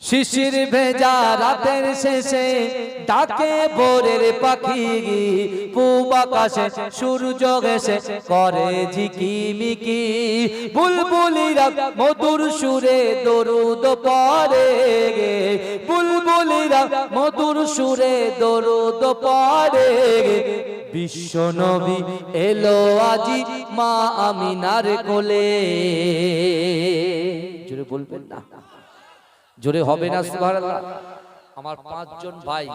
শিশির ভেজা রাতের শেষে ডাকে ভোরের পাখি। পূব আকাশে সূর্য গেছে করে ঝিকিমিকি। বুলবুলিরা মধুর সুরে দরুদ পরে গে। বুলবুলিরা মধুর সুরে দরুদ পরে গে। বিশ্ব নবী এলো আজি মা আমিনার কোলে। জোরে বলবেন না। জোরে হবে না সুবহানাল্লাহ। আমার পাঁচজন ভাই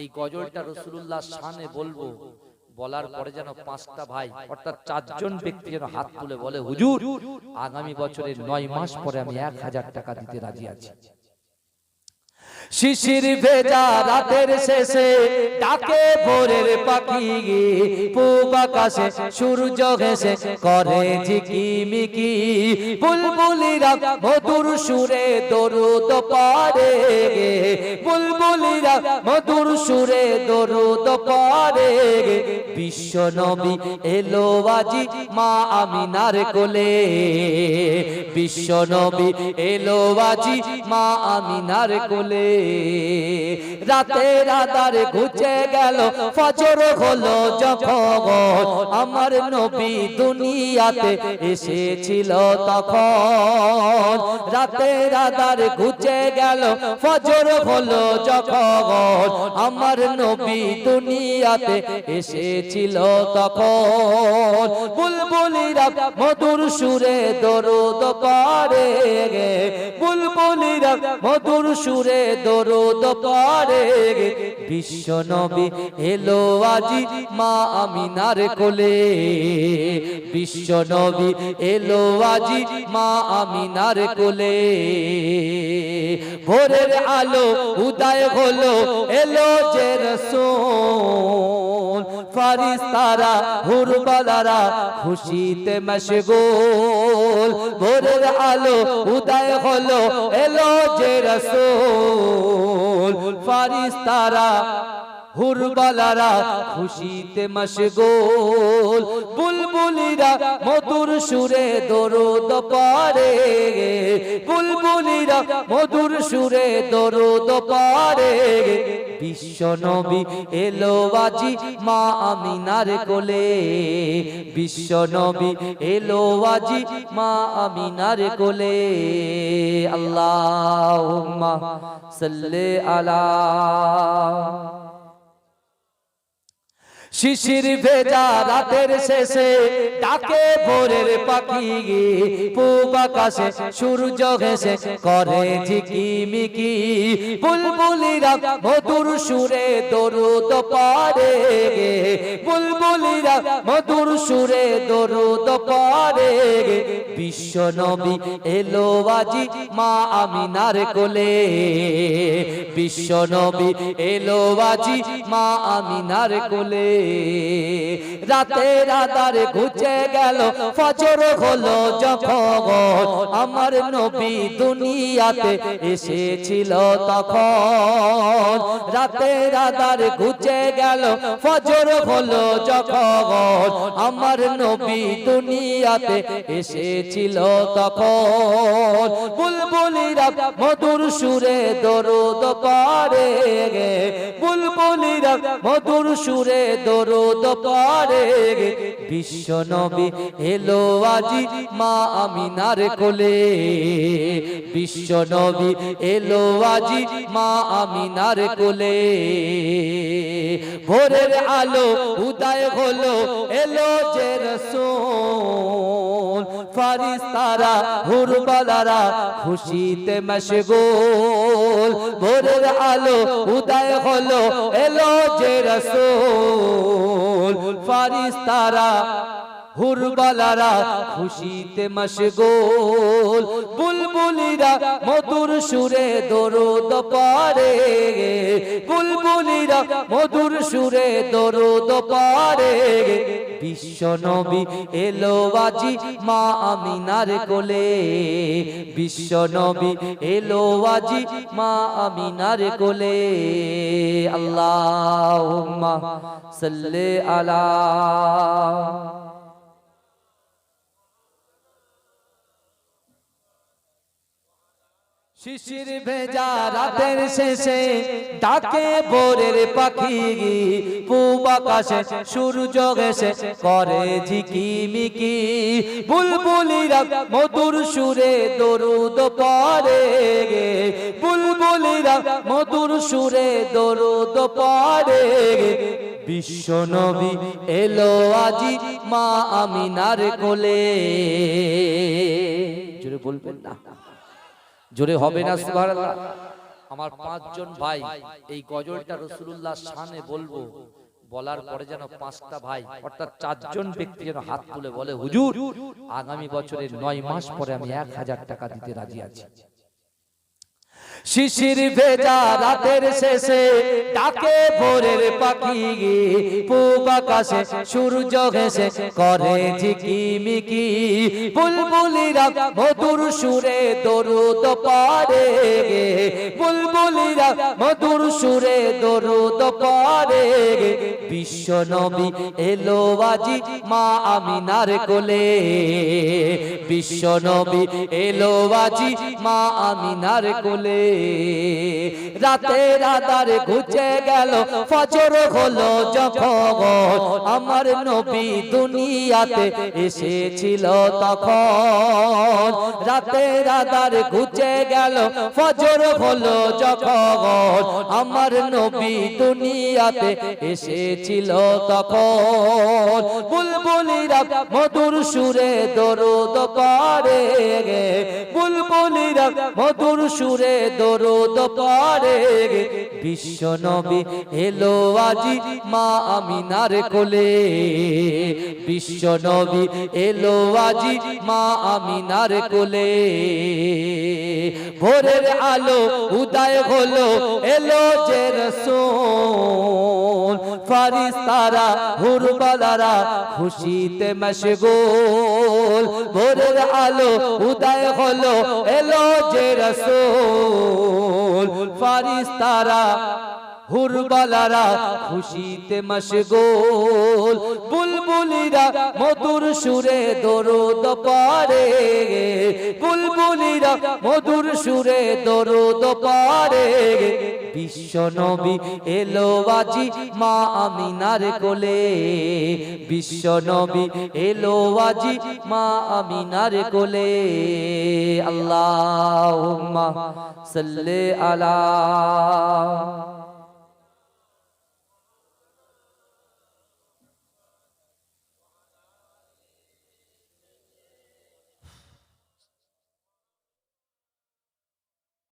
এই গজলটা রসুল্লাহ শানে বলব। বলার পরে যেন পাঁচটা ভাই অর্থাৎ চারজন ব্যক্তি যেন হাত তুলে বলে হুজুর আগামী বছরের নয় মাস পরে আমি এক হাজার টাকা দিতে রাজি আছি। শিশির ভেজা রাতের শেষে ডাকে ভোরের পাখি পূব আকাশে সূর্য ঘেসে করে ঝিকিমিকি বুলবুলিরা মধুর সুরে দরুদ পারে বুলবুলিরা মধুর সুরে দরুদ পারে গে বিশ্ব নবী এলো আজি মা আমিনার কোলে। বিশ্ব নবী এলো আজি মা আমিনার কোলে। রাতের আধার ঘুচে গেল, ফজর হলো যখন আমার নবী দুনিয়াতে এসেছিল তখন। রাতের আধার ঘুচে গেল, ফজর হলো যখন আমার নবী দুনিয়াতে এসেছিল তখন। বুলবুলিরা মধুর সুরে দরুদ পারে বুলবুলিরা মধুর সুরে দরুদ পারে বিশ্ব নবী এলো আজি মা আমিনার কোলে। বিশ্ব নবী এলো আজি মা আমিনার কোলে। ভোরের আলো উদয় হলো, এলো যে রসুল ফারিস্তারা হুরবালারা খুশিতে মশগুল। ভোরের আলো উদয় হলো এলো যে রসুল। ফারিস্তারা হুরবালারা খুশিতে মশগুল, বুলবুলিরা মধুর সুরে দরুদ পারে। বুলবুলিরা মধুর সুরে দরুদ পারে। বিশ্ব নবী এলো আজি মা আমিনার কোলে। বিশ্ব নবী এলো আজি মা আমিনার কোলে। আল্লাহুম্মা সাল্লি আলা শিশির ভেজা রাতের শেষে ডাকে ভোরের পাখি পূব আকাশে সূর্য ঘেসে করে ঝিকিমিকি বুলবুলিরা মধুর সুরে দরুদ পারে গে। বুলবুলিরা মধুর সুরে দরুদ পারে গে। বিশ্ব নবী এলো আজি মা আমিনার কোলে। বিশ্ব নবী এলো আজি মা আমিনার কোলে। রাতের আধার ঘুচে গেল, ফজর হলো যখন। আমার নবী দুনিয়াতে এসেছিল তখন। রাতের আধার ঘুচে গেল, ফজর হলো যখন। আমার নবী দুনিয়াতে এসেছিল তখন। বুলবুলিরা মধুর সুরে দরুদ পারে বুলবুলিরা মধুর সুরে দরুদ পারে গে বিশ্ব নবী এলো আজি মা আমিনার কোলে। বিশ্ব নবী এলো আজি মা আমিনার কোলে। ভোরের আলো উদয় হলো, এলো যে রসুল। ফারিস্তারা হুরবালারা খুশিতে মশগুল। ভোরের আলো উদয় হলো এলো যে রসুল। ফারিস্তারা হুরবালারা খুশিতে মশগুল, বুলবুলিরা মধুর সুরে দরুদ পারে। বুলবুলিরা মধুর সুরে দরুদ পারে। বিশ্ব নবী এলো আজি মা আমিনার কোলে। বিশ্ব নবী এলো আজি মা আমিনার কোলে। আল্লাহুম্মা সাল্লি আলা শিশির ভেজা রাতের শেষে ডাকে ভোরের পাখি পূব আকাশে সূর্য গেছে করে ঝিকিমিকি বুলবুলিরা মধুর সুরে দরুদ পরে গে। বুলবুলিরা মধুর সুরে দরুদ পরে গে। বিশ্ব নবী এলো আজি মা আমিনার কোলে। জোরে বলবেন না। জোরে হবে না সুভার আমার পাঁচজন ভাই এই গজলটা রসুল্লাহ সানে বলব বলার পরে যেন পাঁচটা ভাই অর্থাৎ চারজন ব্যক্তি যেন হাত তুলে বলে হুজুর আগামী বছরের নয় মাস পরে আমি এক হাজার টাকা দিতে রাজি আছি। শিশির ভেজা রাতের শেষে ডাকে ভোরের পাখি। পূব আকাশে সূর্য ঘেসে করে ঝিকিমিকি বুলবুলিরা মধুর সুরে দরুদ পারে বুলবুলিরা মধুর সুরে দরুদ গে বিশ্ব নবী এলো আজি মা আমিনার কোলে। বিশ্ব নবী এলো আজি মা আমিনার কোলে। রাতের আধারে ঘুচে গেল, ফজর হলো যখন আমার নবী দুনিয়াতে এসেছিল তখন। রাতের আধারে ঘুচে গেল, ফজর হলো যখন আমার নবী দুনিয়াতে এসেছিল তখন। বুলবুলিরা মধুর সুরে দরুদ পারে গে। বুলবুলিরা মধুর সুরে দরুদ পারে গে। বিশ্ব নবী এলো আজি মা আমিনার কোলে। বিশ্ব নবী এলো আজি মা আমিনার কোলে। ভোরের আলো উদয় হলো, এলো যে রসুল। ফারিস্তারা হুরবালারা খুশিতে মশগুল। ভোরের আলো উদয় হলো এলো যে রসুল। ফারিস্তারা হুরবালারা খুশিতে মশগুল, বুলবুলিরা মধুর সুরে দরুদ পারে। বুলবুলিরা মধুর সুরে দরুদ পারে। বিশ্ব নবী এলো বাজি মা আমিনার কোলে। বিশ্ব নবী এলো বাজি মা আমিনার কোলে। আল্লাহুম্মা সাল্লি আলা